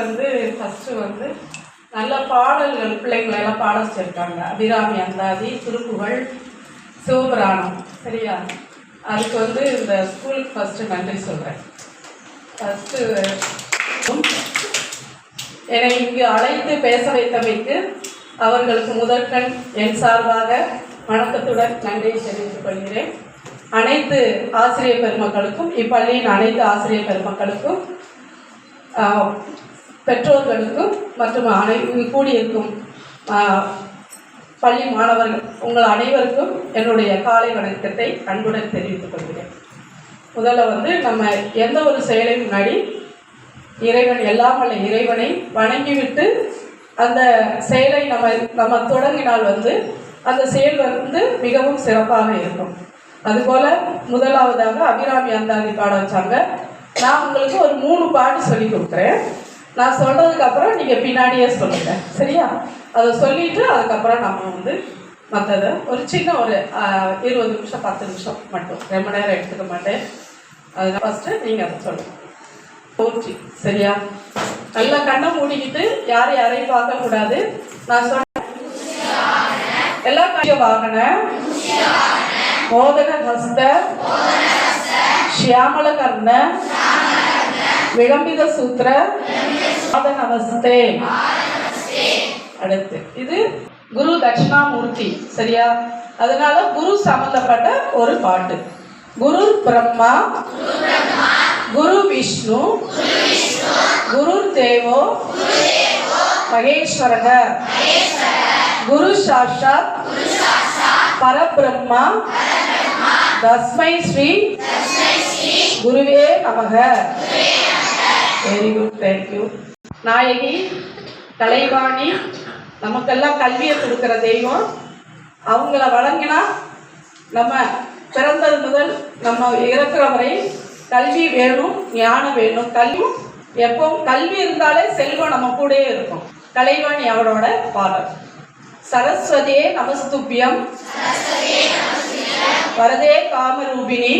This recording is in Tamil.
வந்து ஃபஸ்ட்டு வந்து நல்ல பாடல்கள் பிள்ளைங்களை எல்லாம் பாட வச்சுருக்காங்க. அபிராமி அந்தாதி திருப்புகள் சிவபுராணம் சரியா? அதுக்கு வந்து இந்த ஸ்கூலுக்கு ஃபஸ்ட்டு நன்றி சொல்கிறேன் ஃபஸ்ட்டு என்னை இங்கு அழைத்து பேச வைத்தமைக்கு அவர்களுக்கு முதற்கண் என் சார்பாக வணக்கத்துடன் நன்றியை தெரிவித்துக் கொள்கிறேன். அனைத்து ஆசிரியர் பெருமக்களுக்கும் இப்பள்ளியின் அனைத்து ஆசிரியர் பெருமக்களுக்கும் பெற்றோர்களுக்கும் மற்றும் அனை கூடியிருக்கும் பள்ளி மாணவர்கள் உங்கள் அனைவருக்கும் என்னுடைய காலை வணக்கத்தை அன்புடன் தெரிவித்துக் கொள்கிறேன். முதல்ல வந்து நம்ம எந்த ஒரு செயலை முன்னாடி இறைவன் எல்லாம் வல்ல இறைவனை வணங்கிவிட்டு அந்த செயலை நம்ம நம்ம தொடங்கினால் வந்து அந்த செயல் வந்து மிகவும் சிறப்பாக இருக்கும். அதுபோல் முதலாவதாக அபிராமி அந்தாதி பாட வச்சாங்க நான் உங்களுக்கு ஒரு மூணு பாட்டு சொல்லி கொடுக்குறேன். நான் சொல்கிறதுக்கு அப்புறம் நீங்கள் பின்னாடியே சொல்லுங்கள் சரியா? அதை சொல்லிட்டு அதுக்கப்புறம் நம்ம வந்து மற்றதை ஒரு சின்ன ஒரு இருபது நிமிஷம் பத்து நிமிஷம் மட்டும். ரொம்ப நேரம் எடுத்துக்க மாட்டேன். அது ஃபஸ்ட்டு நீங்கள் அதை சொல்லுங்கள் போச்சு சரியா? நல்லா கண்ணை மூடிக்கிட்டு யாரும் யாரையும் பார்க்க கூடாது. நான் சொன்ன எல்லா காரிய வாகன மோதன ஹஸ்த ஷியாமல கர்ண விளம்பித சூத்திர நமஸ்தே அடுத்து இது குரு தட்சிணாமூர்த்தி சரியா? அதனால குரு சம்பந்தப்பட்ட ஒரு பாட்டு. குரு பிரம்மா குரு விஷ்ணு குரு தேவோ மகேஸ்வரக. குரு சாஷாத் பரபிரம்மா தஸ்மை ஸ்ரீ குருவே நமக. வெரி குட் தேங்க்யூ நாயகி கலைவாணி நமக்கெல்லாம் கல்வியை கொடுக்குற தெய்வம். அவங்கள வழங்கினா நம்ம பிறந்தது முதல் நம்ம இறக்குற வரை கல்வி வேணும் ஞானம் வேணும். கல்வி எப்பவும் கல்வி இருந்தாலே செல்வம் நம்ம கூடயே இருக்கும். கலைவாணி அவரோட பாடல். சரஸ்வதியே நமஸ்துபியம். வரதே காமரூபிணி.